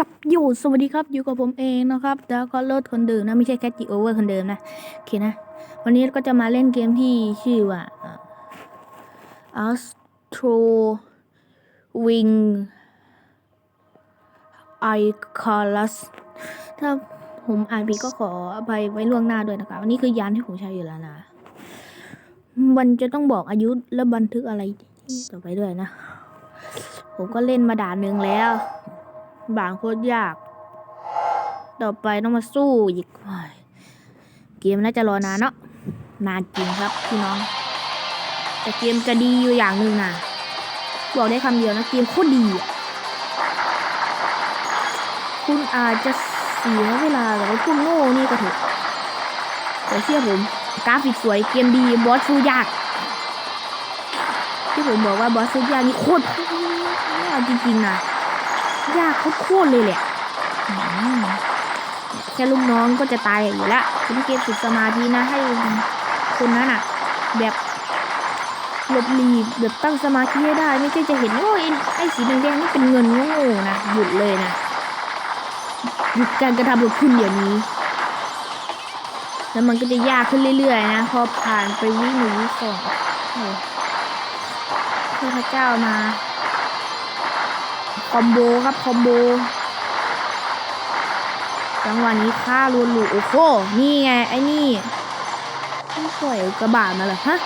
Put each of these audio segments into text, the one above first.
สับโยสวัสดีครับอยู่กับผมเองนะครับแล้วก็เลิศคนเดิมนะไม่ใช่แคทจิโอเวอร์คนเดิมนะโอเคนะ วันนี้ก็จะมาเล่นเกมที่ชื่อว่า Astro Wing I c a l u s ถ้าผมอ่านผิดก็ขออภัยไว้ล่วงหน้าด้วยนะครับอันนี้คือยานที่ผมใช้อยู่แล้วนะมันจะต้องบอกอายุและบันทึกอะไรต่อไปด้วยนะ ผมก็เล่นมาด่านหนึ่งแล้ว บางโคตรยาก ต่อไปต้องมาสู้อีกเกมน่าจะรอนานเนาะนานจริงครับพี่น้อง แต่เกมจะดีอยู่อย่างหนึ่งนะบอกได้คำเดียวนะเกมโคตรดี คุณอาจจะเสียเวลากับไอ้พวกโง่นี่ก็เถอะแต่เชื่อผม กราฟิกสวยเกมดีบอสสู้ยาก ที่ผมบอกว่าบอสสู้ยากนี่โคตรยากจริงๆนะ ยากโคตรเลยแหละแค่ลูกน้องก็จะตายอยู่แล้วคุณเกมฝึกสมาธินะให้คนนั้นอะ แบบหลบหลีกแบบตั้งสมาธิให้ได้ ไม่ใช่จะเห็นโอ้ยไอ้สีแดงๆนี่เป็นเงินโง่นะหยุดเลยนะหยุดการกระทำของคุณเดี๋ยวนี้ แล้วมันก็จะยากขึ้นเรื่อยๆนะพอผ่านไปวิหนึ่งวิสองโอ้เทพเจ้ามา คอมโบครับคอมโบจังหวะนี้ฆ่ารัวหลูโอ้โหนี่ไงไอ้นี่ไม่ปล่อยกระบาดมาเหรอฮะ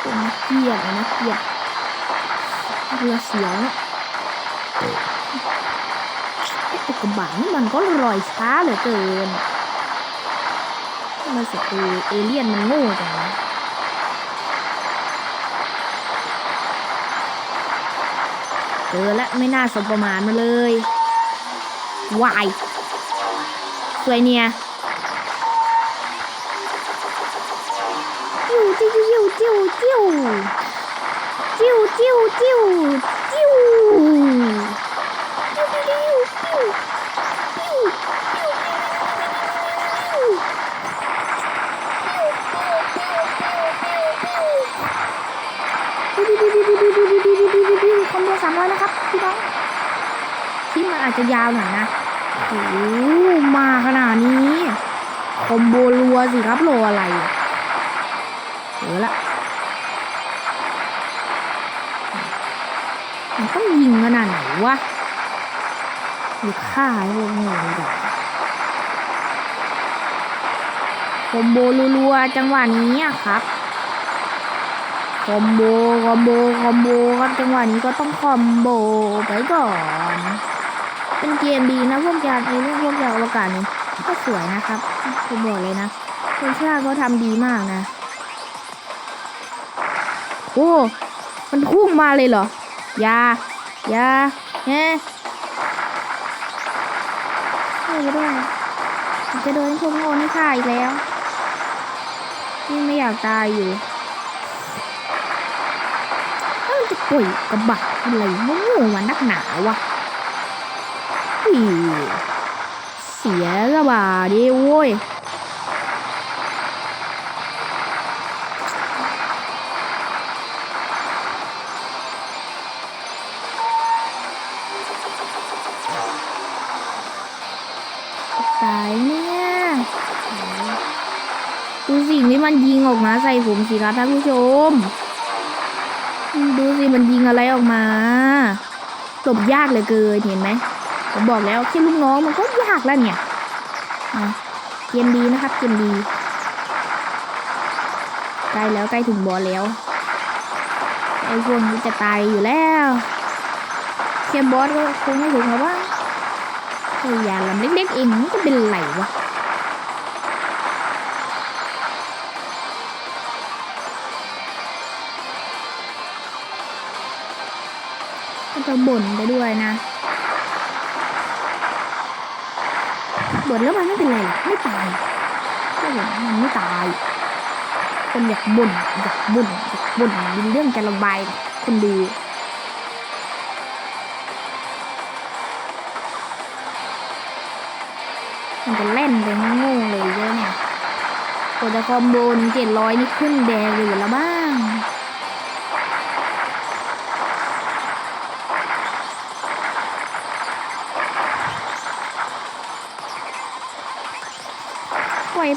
เป็นนักเกียรตินักเกียรติเรือเสียวเนาะไอ้กระบาดนี่มันก็ลอยช้าเหลือเกินมศัตรูเอเลี่ยนมันโง่จังวะ เจอและไม่น่าสมประมาณมาเลยวายสวยเนี่ยจิ้วจิ้วจิ้วจิ้วจิ้วจิ้วจิ้วจิ้วจิ้วคอมโบสามร้อยนะครับพี่น้องที่มัน อาจจะยาวหน่อยนะโอ้มาขนาดนี้คอมโบรัวสิครับโลอะไรเจอละมันต้องยิงขนาดไหนวะหรือฆ่าไอ้พวกนี้ดีกว่าคอมโบรัวๆจังหวะนี้อะครับคอมโบ คอมโบ คอมโบครับจังหวะนี้ก็ต้องคอมโบไปก่อน เป็นเกมดีนะพวกยานเอเลี่ยนพวกยานอวกาศนี่ก็สวยนะครับผมบอกเลยนะคนชาติเขาทำดีมากนะ โอ้ มันพุ่งมาเลยเหรอ ยา ยาแฮไม่ได้จะโดนพวกโง่นี่ฆ่าอีกแล้วนี่ไม่อยากตายอยู่มันจะปล่อยกระบะอะไรโง่ๆวะนักหนาวะ เสียระบะดิโว้ยตายเนี่ยดูสิ่งที่มันยิงออกมาใส่ผมสิครับท่านผู้ชม ดูสิมันยิงอะไรออกมาหลบยากเหลือเกินเห็นไหม ผมบอกแล้วแค่ลูกน้องมันก็ยากแล้วเนี่ยเกมดีนะครับเกมดีใกล้แล้วใกล้ถึงบอลแล้วไอ้พวกนี้จะตายอยู่แล้วแค่บอสก็คงไม่ถึงหรอกว่าไอ้ยาลำเล็กๆเองมันจะเป็นไรวะก็จะบ่นไปด้วยนะ บ่นแล้วมันไม่เป็นไรหรอไม่ตายก็บ่นมันไม่ตาย คนอยากบ่นอยากบ่นอยากบ่นมีเรื่องจะระบายคนดูมันจะเล่นไปโง่ๆเลยเยอะเนี่ยกดจะคอมโบนเจ็ดร้อยนี่ขึ้นแดงอยู่แล้วบ้าง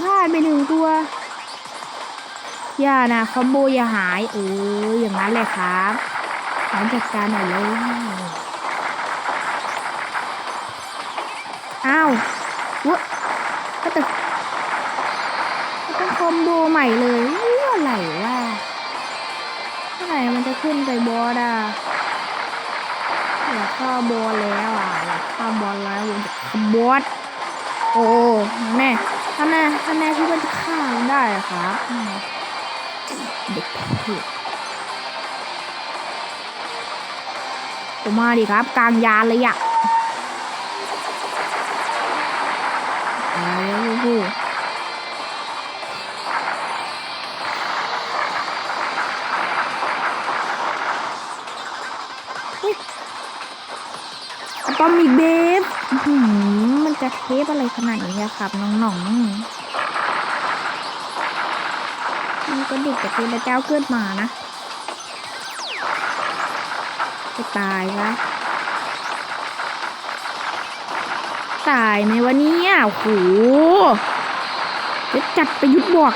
พลาดไปหนึ่งตัว อย่านะคอมโบอย่าหายเอออย่างนั้นเลยครับขอจัดการหน่อยเลยอ้าววะก็ต่ก็ต้องคอมโบใหม่เลยเมื่อไรว่าเมื่อไหร่มันจะขึ้นไปบอสอะอยากเข้าบอลแล้วอะอยากเข้าบอลแล้วอยากเข้าบอสโอ้แน่ ท่านแน่ท่านแน่ที่ว่าจะฆ่ามันได้เหรอครับอืมเด็กผิดผมมาดิครับ กลางยานเลยอะอะไรวะพูอะตอมิกเบฟ จะเทปอะไรขนาดนี้อะครับน้องๆมันก็เด็กกับเทพเจ้าขึ้นมานะจะตายละตายไหมวะเนี่ยโอ้โหจะจัดไปยุดบวก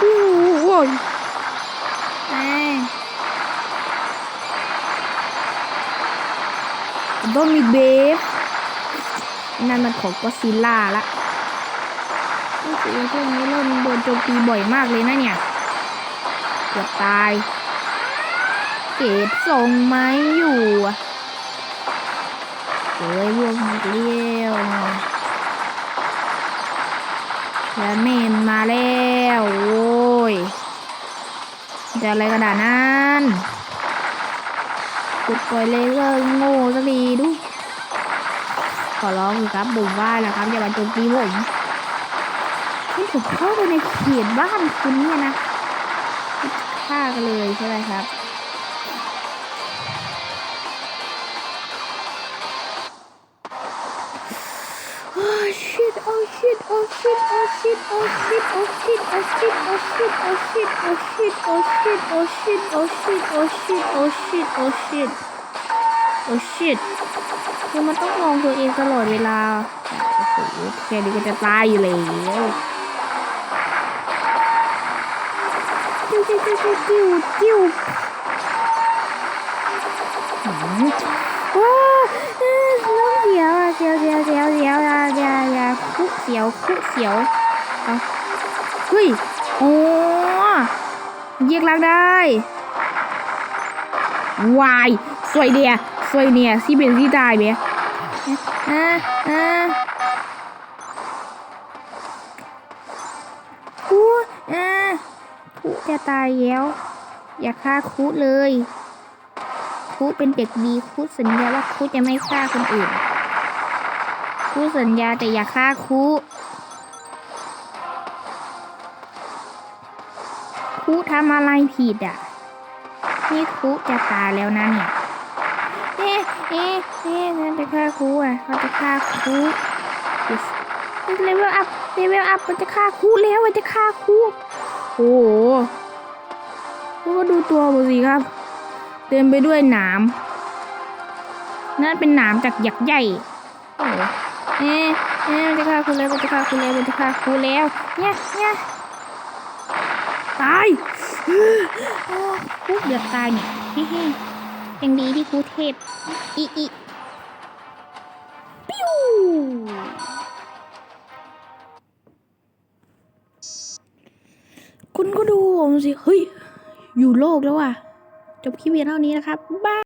ปิ้วปิ้อ้ยแม่โดมิเบฟนั่นมันของก็ซิลล่าละรู้สึกว่าช่วงนี้เริ่มโดนโจมตีบ่อยมากเลยนะเนี่ย เกือบตาย เกตส่งไม้อยู่เอ้ยพวกมันเลี้ยวแล้วเมนมาแล้ว จะอะไรกระดาษนั้นกดปล่อยเลยก็โง่สักทีดู ขอร้องครับบุกบ้านแล้วครับอย่ามาโจมตีผมนี่ผมเข้าไปในเขตบ้านคุณเนี่ยนะฆ่ากันเลยใช่ไหมครับโอ้ shit oh shit oh shit oh shit oh shit oh shit oh shit oh shit oh shit oh shit oh shit oh shit oh shit oh shit oh shit oh shit oh shit คือมันต้องมองตัวเองตลอดเวลาโอ้โหแค่นี้ก็จะตายอยู่แล้วจิ้วจิ้วจิ้วจิ้วจิ้วจิ้วหืมว้าเอ้ยน้องเสียวอะเสียวเสียวเสียวเสียวอะอย่าอย่า เขียวคุกเสียวเอาเฮ้ยโอ้เยียกลักได้วายสวยเดียสวยเนี่ยซีเป็นซีตายเบียอ่าอ่าคูอ่าคูจะตายแล้ว อย่าฆ่าคูเลยคูเป็นเด็กดีคูสัญญาว่าคูจะไม่ฆ่าคนอื่น คูสัญญาแต่อย่าฆ่าคูคูทำอะไรผิดอะ นี่คูจะตายแล้วนะเนี่ย เอ๊ะเอ๊ะเอ๊ะมันจะฆ่าครูอะเขาจะฆ่าครูเลเวลอัพเลเวลอัพมันจะฆ่าครูแล้วมันจะฆ่าครูโอ้โหแล้วก็ดูตัวมันสิครับ เต็มไปด้วยหนามนั่นเป็นหนามจากหยักใหญ่โอ้ เอ๊ะเอ๊ะมันจะฆ่าครูแล้วมันจะฆ่าครูแล้วมันจะฆ่าครูแล้วเนี่ยเนี่ยตายโอ้ครูเดือดตายเนี่ยเฮ้ยยังดีที่คูเทพอีอีปิ้วคุณก็ดูผมสิ เฮ้ย อยู่โลกแล้วอะ จบคลิปเพียงเท่านี้นะครับ บ๊ายบาย